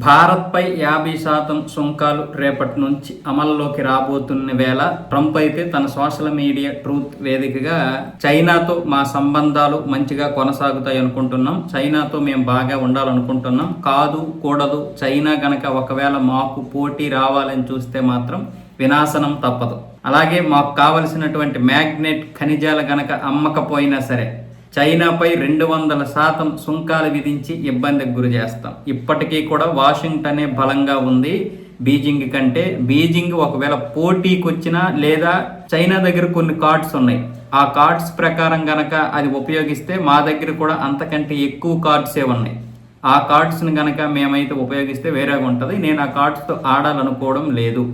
భారత్పై యాభై శాతం సుంకాలు రేపటి నుంచి అమల్లోకి రాబోతున్న వేళ ట్రంప్ అయితే తన సోషల్ మీడియా ట్రూత్ వేదికగా చైనాతో మా సంబంధాలు మంచిగా కొనసాగుతాయి అనుకుంటున్నాం. చైనాతో మేము బాగా ఉండాలనుకుంటున్నాం. కాదు కూడదు. చైనా గనక ఒకవేళ మాకు పోటీ రావాలని చూస్తే మాత్రం వినాశనం తప్పదు. అలాగే మాకు కావలసినటువంటి మ్యాగ్నెట్ ఖనిజాలు గనక అమ్మకపోయినా సరే చైనాపై రెండు వందల శాతం సుంకాలు విధించి ఇబ్బందికి గురి చేస్తాం. ఇప్పటికీ కూడా వాషింగ్టనే బలంగా ఉంది. బీజింగ్ కంటే బీజింగ్ ఒకవేళ పోటీకి వచ్చినా లేదా చైనా దగ్గర కొన్ని కార్డ్స్ ఉన్నాయి. ఆ కార్డ్స్ ప్రకారం గనక అది ఉపయోగిస్తే మా దగ్గర కూడా అంతకంటే ఎక్కువ కార్డ్సే ఉన్నాయి. ఆ కార్డ్స్ని గనక మేమైతే ఉపయోగిస్తే వేరేగా ఉంటుంది. నేను ఆ కార్డ్స్తో ఆడాలనుకోవడం లేదు.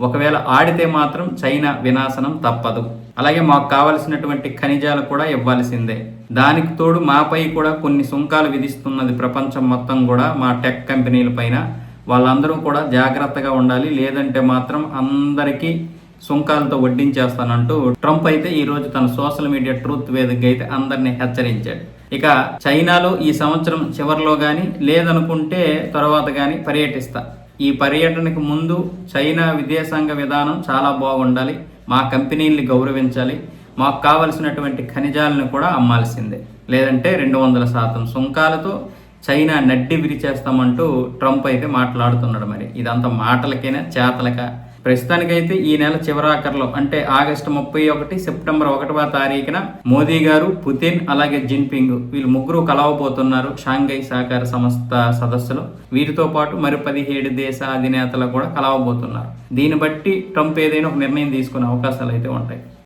ఒకవేళ ఆడితే మాత్రం చైనా వినాశనం తప్పదు. అలాగే మాకు కావలసినటువంటి ఖనిజాలు కూడా ఇవ్వాల్సిందే. దానికి తోడు మాపై కూడా కొన్ని సుంకాలు విధిస్తున్నది ప్రపంచం మొత్తం కూడా మా టెక్ కంపెనీల పైన. వాళ్ళందరూ కూడా జాగ్రత్తగా ఉండాలి లేదంటే మాత్రం అందరికీ సుంకాలతో వడ్డించేస్తానంటూ ట్రంప్ అయితే ఈ రోజు తన సోషల్ మీడియా ట్రూత్ వేదిక అయితే అందరినీ హెచ్చరించాడు. ఇక చైనాలో ఈ సంవత్సరం చివరిలో కానీ లేదనుకుంటే తర్వాత కానీ పర్యటిస్తా. ఈ పర్యటనకు ముందు చైనా విదేశాంగ విధానం చాలా బాగుండాలి. మా కంపెనీల్ని గౌరవించాలి. మాకు కావలసినటువంటి ఖనిజాలను కూడా అమ్మాల్సిందే. లేదంటే రెండు వందల శాతం సుంకాలతో చైనా నడ్డి విరిచేస్తామంటూ ట్రంప్ అయితే మాట్లాడుతున్నాడు మరి. ఇదంతా మాటలకైనా చేతలక? ప్రస్తుతానికైతే ఈ నెల చివరాఖరులో అంటే ఆగస్టు ముప్పై ఒకటి సెప్టెంబర్ ఒకటవ తారీఖున మోదీ గారు పుతిన్ అలాగే జిన్పింగ్ వీళ్ళు ముగ్గురు కలవబోతున్నారు షాంఘై సహకార సంస్థ సదస్సులో. వీరితో పాటు మరి పదిహేడు దేశ అధినేతలు కూడా కలవబోతున్నారు. దీన్ని బట్టి ట్రంప్ ఏదైనా ఒక నిర్ణయం తీసుకునే అవకాశాలు అయితే ఉంటాయి.